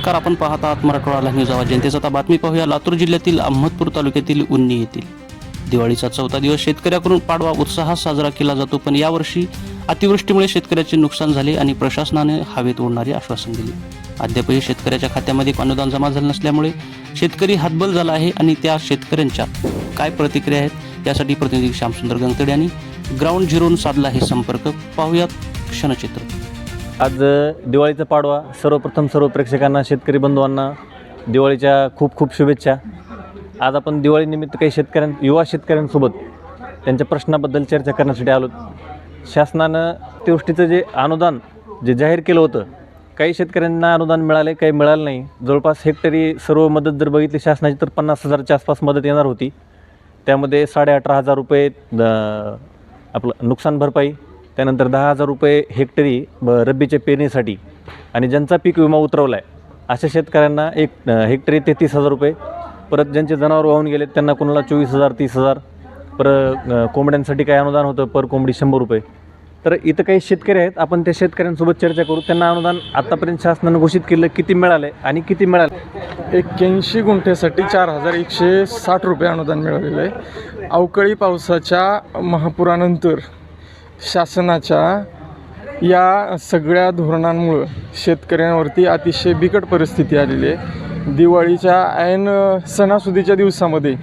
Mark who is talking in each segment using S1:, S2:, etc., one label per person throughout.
S1: नमस्कार आपण पाहत आहात मराठवाडा न्यूज आवाज. जनतेचा आता बातमी पाहूया. लातूर जिल्ह्यातील अहमदपूर तालुक्यातील उन्नी येथील. दिवाळीचा चौथा दिवस शेतकऱ्याकडून पाडवा उत्साहात साजरा केला जातो पण यावर्षी अतिवृष्टीमुळे शेतकऱ्याचे नुकसान झाले आणि प्रशासनाने हवेत उडणारे आश्वासन दिले. अद्यापही शेतकऱ्याच्या खात्यामध्ये अनुदान जमा झालं नसल्यामुळे शेतकरी हातबल झाला आहे आणि त्या शेतकऱ्यांच्या काय प्रतिक्रिया आहेत यासाठी प्रतिनिधी श्यामसुंदर गंगतडे यांनी ग्राउंड झिरोन साधला हे संपर्क. पाहूयात क्षणचित्र.
S2: आज दिवाळीचा पाडवा. सर्वप्रथम सर्व प्रेक्षकांना शेतकरी बंधूंना दिवाळीच्या खूप खूप शुभेच्छा. आज आपण दिवाळीनिमित्त काही शेतकऱ्यां युवा शेतकऱ्यांसोबत त्यांच्या प्रश्नाबद्दल चर्चा करण्यासाठी आलो शासनानं अतिवृष्टीचं जे अनुदान जे जाहीर केलं होतं काही शेतकऱ्यांना अनुदान मिळाले काही मिळालं नाही. जवळपास हेक्टरी सर्व मदत जर बघितली शासनाची तर पन्नास हजारच्या आसपास मदत येणार होती. त्यामध्ये साडे अठरा हजार रुपये आपलं नुकसान भरपाई त्यानंतर दहा हजार रुपये हेक्टरी ब रब्बीच्या पेरणीसाठी. आणि ज्यांचा पीक विमा उतरवला आहे अशा शेतकऱ्यांना एक हेक्टरी तेहतीस हजार रुपये. परत ज्यांचे जनावर वाहून गेले त्यांना कोणाला चोवीस हजार तीस हजार. पर कोंबड्यांसाठी काय अनुदान होतं पर कोंबडी शंभर रुपये. तर इथं काही शेतकरी आहेत आपण त्या शेतकऱ्यांसोबत चर्चा करू. त्यांना अनुदान आत्तापर्यंत शासनानं घोषित केलं किती मिळाले आणि किती मिळाले?
S3: एक्क्याऐंशी गुंठ्यासाठी चार हजार एकशे साठ रुपये अनुदान मिळालेलं आहे. अवकाळी पावसाच्या महापुरानंतर शासनाच्या या सगळ्या धोरणांमुळं शेतकऱ्यांवरती अतिशय बिकट परिस्थिती आलेली आहे. दिवाळीच्या ऐन सणासुदीच्या दिवसामध्ये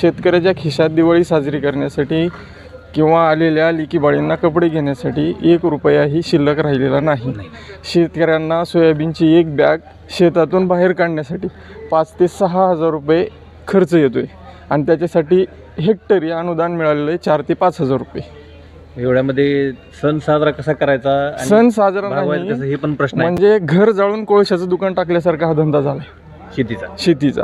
S3: शेतकऱ्याच्या खिशात दिवाळी साजरी करण्यासाठी किंवा आलेल्या लिकीबाळींना कपडे घेण्यासाठी एक रुपयाही शिल्लक राहिलेला नाही. शेतकऱ्यांना सोयाबीनची एक बॅग शेतातून बाहेर काढण्यासाठी पाच ते सहा हजार रुपये खर्च येतो आहे आणि त्याच्यासाठी हेक्टरी अनुदान मिळालेलं आहे चार ते पाच हजार रुपये.
S2: एवढ्यामध्ये सण साजरा कसा करायचा आणि
S3: सण साजरा
S2: कसं
S3: नाही.
S2: हे पण प्रश्न आहे.
S3: म्हणजे घर जाळून कोळशाचं दुकान टाकल्यासारखा हा धंदा झाला
S2: शेतीचा.
S3: शेतीचा.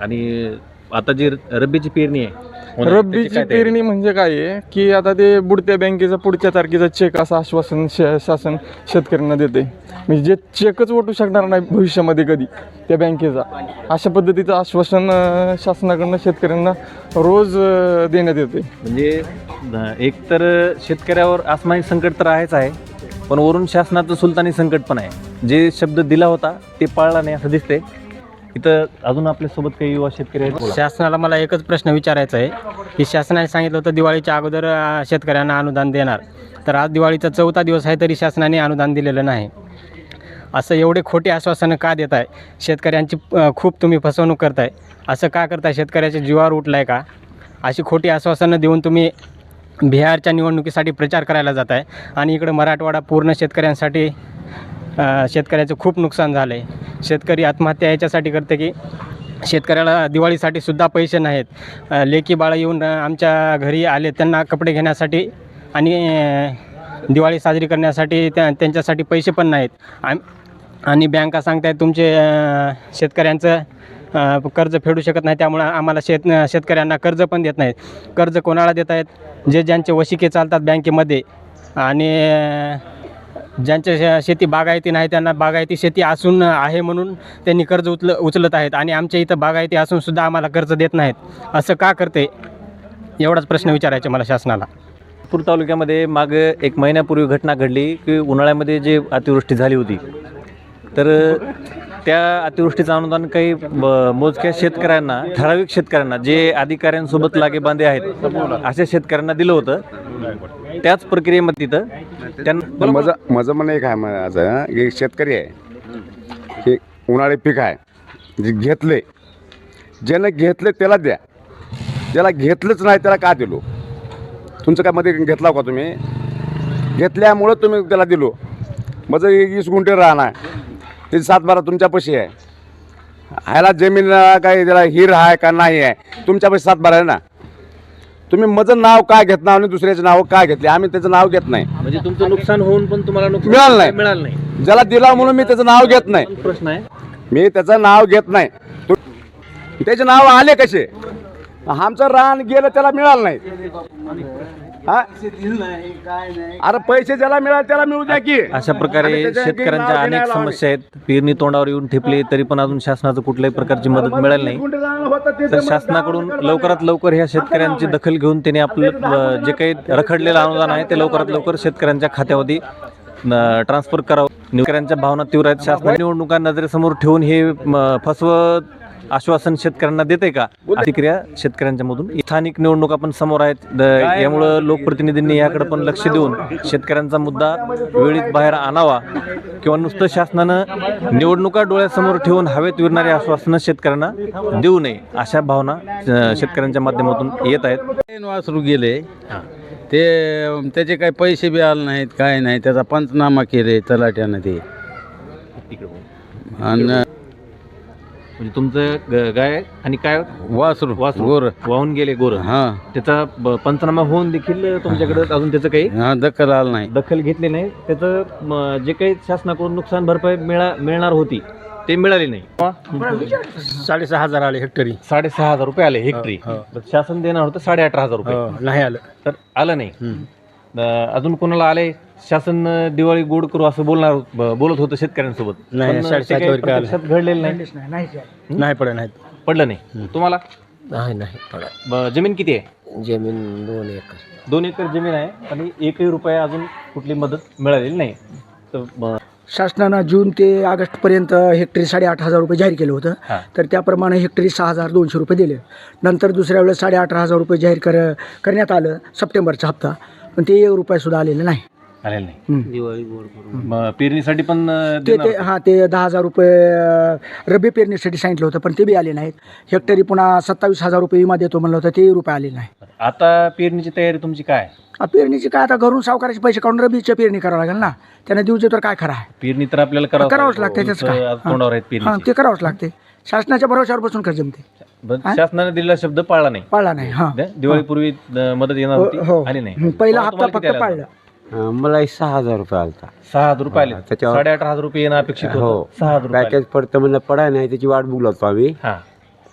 S2: आणि आता जी रब्बीची पेरणी आहे उन्हाळ्यात, त्याची
S3: रब्बीची
S2: काय तयारी?
S3: पेरणी म्हणजे काय आहे? की आता ते बुडत्या बँकेचा पुढच्या तारखेचा चेक असं आश्वासन श- शासन शेतकऱ्यांना देते म्हणजे जे चेकच ओटू शकणार नाही भविष्यामध्ये कधी त्या बँकेचा. अशा पद्धतीचं आश्वासन अं, शासनाकडनं शेतकऱ्यांना रोज अं, देण्यात येते
S2: म्हणजे एक तर शेतकऱ्यावर आसमानी संकट तर आहेच आहे पण वरून शासनाचं सुलतानी संकट पण आहे. जे शब्द दिला होता ते पाळला नाही असं दिसतंय. इथं अजून आपल्यासोबत काही युवा शेतकरी आहेत? बोला.
S4: शासनाला मला एकच प्रश्न विचारायचा आहे की शासनाने सांगितलं होतं दिवाळीच्या अगोदर अ, शेतकऱ्यांना अनुदान देणार. तर आज दिवाळीचा चौथा दिवस आहे तरी शासनाने अनुदान दिलेलं नाही. असं एवढे खोटे आश्वासनं का देत आहे शेतकऱ्यांची अ, खूप तुम्ही फसवणूक करताय. असं का करताय? शेतकऱ्याच्या जीवावर उठलाय आहे का? अशी खोटी आश्वासनं देऊन तुम्ही बिहारच्या निवडणुकीसाठी प्रचार करायला जात आहे आणि इकडं मराठवाडा पूर्ण शेतकऱ्यांसाठी शेतकऱ्याचं खूप नुकसान झालं आहे शेतकरी आत्महत्या याच्यासाठी करते की शेतकऱ्याला दिवाळीसाठी सुद्धा पैसे नाहीत. लेकी बाळं येऊन आमच्या घरी आले त्यांना कपडे घेण्यासाठी आणि दिवाळी साजरी करण्यासाठी त्या त्यांच्यासाठी पैसे पण नाहीत. आम आणि बँका सांगतायत तुमचे शेतकऱ्यांचं कर्ज फेडू शकत नाही त्यामुळं आम्हाला शेत शेतकऱ्यांना कर्ज पण देत नाहीत. कर्ज कोणाला देत आहेत जे ज्यांचे वशिके चालतात बँकेमध्ये आणि ज्यांच्या श शेती बागायती नाही त्यांना बागायती शेती असून आहे म्हणून त्यांनी कर्ज उचल उचलत आहेत आणि आमच्या इथं बागायती असून सुद्धा आम्हाला कर्ज देत नाहीत. असं का करते? एवढाच प्रश्न विचारायचा मला शासनाला.
S2: पूर तालुक्यामध्ये माग एक महिन्यापूर्वी घटना घडली की उन्हाळ्यामध्ये जे अतिवृष्टी झाली होती तर त्या अतिवृष्टीचं अनुदान काही मोजक्या शेतकऱ्यांना ठराविक शेतकऱ्यांना जे अधिकाऱ्यांसोबत लागेबांधे आहेत अशा शेतकऱ्यांना दिलं होतं. त्याच प्रक्रियेमध्ये तिथं त्यांना
S5: माझं माझं म्हणणं एक आहे माझं की शेतकरी आहे. हे उन्हाळी पीक आहे. जे घेतले. ज्यानं घेतले त्याला द्या. ज्याला घेतलंच नाही त्याला का दिलो? तुमचं काय मध्ये घेतला का तुम्ही? घेतल्यामुळं तुम्ही त्याला दिलो. माझं एक वीस गुंठे राहणार त्याची सात बारा तुमच्यापाशी आहे. ह्याला जमीन काय त्याला हिर आहे का नाही आहे? तुमच्यापाशी सात बारा आहे ना? तुम्ही माझं नाव काय घेत नाव आणि दुसऱ्याचं नाव काय घेतले? आम्ही त्याचं नाव घेत नाही.
S2: म्हणजे तुमचं नुकसान होऊन पण तुम्हाला नुकसान
S5: मिळालं नाही.
S2: मिळालं नाही.
S5: ज्याला दिला म्हणून मी त्याचं नाव घेत नाही.
S2: प्रश्न आहे.
S5: मी त्याचं नाव घेत नाही. तू- त्याचे नाव आले कसे? आमचं रान गेलं त्याला मिळालं नाही. हा? अरे पैसे ज्याला मिळाले त्याला मिळू द्या की.
S2: अशा प्रकारे
S5: आणि त्याच्या
S2: शेतकऱ्यांच्या
S5: नाव
S2: अनेक
S5: घेण्याला.
S2: समस्या आहेत. पेरणी तोंडावर येऊन ठेपली तरी पण अजून शासनाचं कुठल्याही प्रकारची मदत मिळाली नाही.
S5: गुंठे रान होतं ते
S2: तर शासनाकडून लवकरात लवकर ह्या शेतकऱ्यांची दखल घेऊन त्यांनी आपलं अ, जे काही रखडलेलं अनुदान आहे ते लवकरात लवकर शेतकऱ्यांच्या खात्यामध्ये ट्रान्सफर करावं. शेतकऱ्यांच्या भावना तीव्र आहेत. शासन निवडणुका नजरेसमोर ठेवून हे म, फसवत आश्वासन शेतकऱ्यांना देते का? प्रतिक्रिया शेतकऱ्यांच्या मधून स्थानिक निवडणुका पण समोर आहेत. द- यामुळं लोकप्रतिनिधींनी याकडे पण लक्ष देऊन शेतकऱ्यांचा मुद्दा वेळीत बाहेर आणावा. किंवा नुसतं शासनानं निवडणुका डोळ्यासमोर ठेवून हवेत विरणारी आश्वासनं शेतकऱ्यांना देऊ नये अशा भावना अ, शेतकऱ्यांच्या माध्यमातून येत आहेत.
S6: ट्रेन वासरू गेले. ते त्याचे काही पैसे बी आले नाहीत काय नाही. त्याचा पंचनामा केले तलाट्यानं ते. आणि
S2: म्हणजे तुमचं ग- गाय आणि काय?
S6: वासरू
S2: वासरू.
S6: गोर.
S2: वाहून गेले गोर.
S6: हा.
S2: त्याचा ब- पंचनामा होऊन देखील तुमच्याकडे अजून त्याचं काही?
S6: हा दखल आलं नाही.
S2: दखल घेतली नाही. त्याचं म, जे काही शासनाकडून नुकसान भरपाई मिळा मिळणार होती ते मिळाली नाही.
S4: साडेसहा हजार आले हेक्टरी.
S2: साडेसहा हजार रुपये आले हेक्टरी. तर शासन देणार होतं साडे अठरा हजार रुपये.
S4: नाही आलं.
S2: तर आलं नाही. अजून कोणाला आले शासन दिवाळी गोड करू असं बोलणार ब- बोलत होतं शेतकऱ्यांसोबत.
S4: नाही,
S2: पण, ते काही
S4: आलं?
S2: प्रत्यक्षात घडलेलं नाही.
S4: नाही पडत नाहीत
S2: पडलं नाही. तुम्हाला?
S7: नाही नाही पडत
S2: ब- जमीन किती आहे?
S7: जमीन दोन एकर.
S2: दोन एकर जमीन आहे आणि एकही रुपया अजून कुठली मदत मिळालेली नाही. तर ब-
S8: शासनानं जून ते ऑगस्टपर्यंत हेक्टरी साडेआठ हजार रुपये जाहीर केलं होतं.
S2: हां.
S8: तर त्याप्रमाणे हेक्टरी सहा हजार दोनशे रुपये दिले. नंतर दुसऱ्या वेळेस साडे अठरा हजार रुपये जाहीर कर करण्यात आलं सप्टेंबरचा हप्ता. पण ते एक रुपयासुद्धा आलेलं नाही.
S2: आलेलं नाही.
S8: हम्म.
S7: दिवाळी गोड करून.
S2: म- पेरणीसाठी पण अं,
S8: ते
S2: देणार
S8: ते हां ते दहा हजार रुपये अं, रब्बी पेरणीसाठी सांगितलं होतं पण ते बी आले नाहीत. हेक्टरी पुन्हा सत्तावीस हजार रुपये विमा देतो म्हणलं होतं तेही रुपये आले नाही.
S2: आता पेरणीची तयारी तुमची काय?
S8: आ, पेरणीची काय आता घरून सावकाराचे पैसे काढून रब्बीची पेरणी करावं लागेल ना. त्यांना दिवचे तर काय खरं आहे?
S2: पेरणी तर आपल्याला करावं
S8: करावंच लागतं त्याच काय?
S2: आज तोंडावर आहेत
S8: हां
S2: पेरणी
S8: ते करावंच लागते. शासनाच्या भरोश्यावर बसून कर जमते.
S2: शासनाने दिलेला शब्द पाळला नाही.
S8: पाळला नाही हां.
S2: द- दिवाळीपूर्वी अं, मदत येणार
S8: हो,
S2: होती
S8: हो.
S2: आली नाही.
S8: पहिला हप्ता
S2: तुम्हाला
S8: फक्त
S2: आला?
S8: पाळला.
S7: मला एक सहा हजार रुपये आलता.
S2: सहा हजार रुपये आले.
S7: त्याच्यावर-
S2: साडे अठरा हजार रुपये येणं अपेक्षित
S7: हो.
S2: होतं. सहा हजार रुपये आले.
S7: पॅकेज पडतं म्हणलं पडाय नाही त्याची वाट बघलो होतो आम्ही.
S2: हा.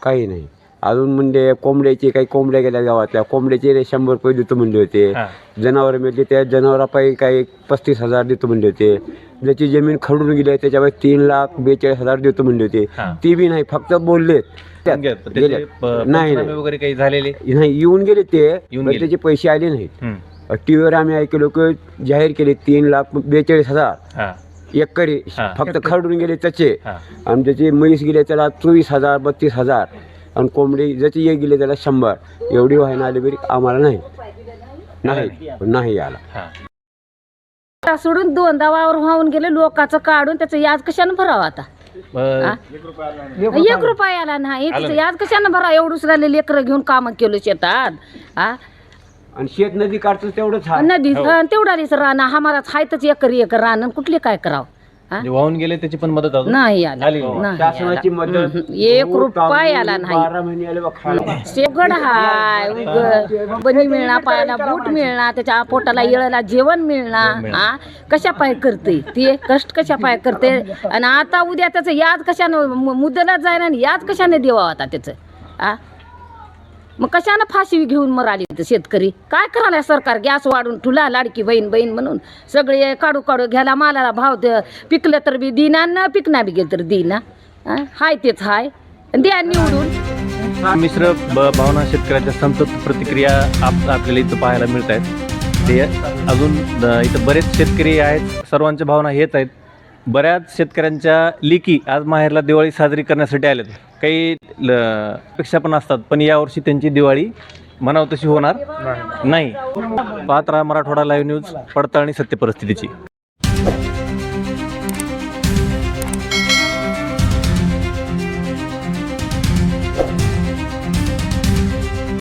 S7: काही नाही. अजून म्हणजे कोंबड्याचे काही कोंबड्या गेल्या गावातल्या. कोंबड्याचे रे शंभर रुपये देतो म्हणले होते.
S2: हा.
S7: जनावर मिळते त्या जनावरापायी काही पस्तीस हजार देतो म्हणले होते. ज्याची जमीन खडून गेली आहे त्याच्यावर तीन लाख बेचाळीस हजार देतो म्हणले होते.
S2: हा.
S7: ती बी नाही फक्त बोलले.
S2: त्याचे
S7: नाही
S2: वगैरे काही झालेले?
S7: नाही येऊन गेले ते. त्याचे पैसे आले नाहीत.
S2: हम्म.
S7: टी व्हीवर आम्ही ऐकलो की जाहीर केले तीन लाख बेचाळीस हजार.
S2: हा.
S7: एकरी
S2: हा.
S7: फक्त खरडून गेले त्याचे. आणि ज्याचे म्हैस गेले त्याला चोवीस हजार बत्तीस हजार. आणि कोंबडी ज्याचे एक गेले त्याला शंभर. एवढी व्हायला आली बरी आम्हाला नाही. नाही नाही आला.
S2: हा.
S9: सोडून दोनदा वावर वाहून गेले लोकांचं काढून त्याचं याज कशानं भरावं आता? एक रुपया आला नाही त्याचं याज कशानं भरावं? एवढं सुद्धा लेकरं घेऊन कामं केलं शेतात. हा
S7: आणि शेत नदी काढतो तेवढंच
S9: नदी तेवढा दिस राहणं आम्हालाच हायतच एकर एकर राहणं कुठले काय करावं? हा?
S2: जे वाहून गेले त्याची पण मदत अजून?
S9: नाही आला.
S2: आली नाही.
S9: नाही
S7: शासनाची
S9: आला.
S7: मदत
S9: हम्म. एक
S7: ऊस
S9: रुपया
S7: तांदूळ
S9: आला नाही.
S7: बारा महिने आले बा खायला.
S9: शेगड हाय उग. बनी मिळणार पायाला बूट मिळणार त्याच्या पोटाला येळाला जेवण मिळणार. हा कशा पाय करते? ते कष्ट कशा पाय करते? आणि आता उद्या त्याचं याद कशानं मु- मुद्दलाच जायना आणि याद कशाने देवा आता त्याचं? आ? मग कशानं फाशी घेऊन मराली ते शेतकरी? काय करायला सरकार? गॅस वाढून ठुला लाडकी बहीण बहीण म्हणून. सगळे काढू काढू घ्यायला मालाला भाव द- पिकलं तर बी दिना न पिकना बी गेलं तर दिना. हाय तेच हाय. द्या निवडून.
S2: मिश्र ब- भावना शेतकऱ्याच्या संतप्त प्रतिक्रिया आप आपल्याला इथं पाहायला मिळत आहेत ते अजून इथं बरेच शेतकरी आहेत. सर्वांच्या भावना हेच आहेत. बऱ्याच शेतकऱ्यांच्या लिकी आज माहेरला दिवाळी साजरी करण्यासाठी आलेत. काही ल- अपेक्षा पण असतात पण यावर्षी त्यांची दिवाळी म्हणावं तशी होणार नाही. पाहत राहा मराठवाडा लाईव्ह न्यूज पडताळणी सत्य परिस्थितीची.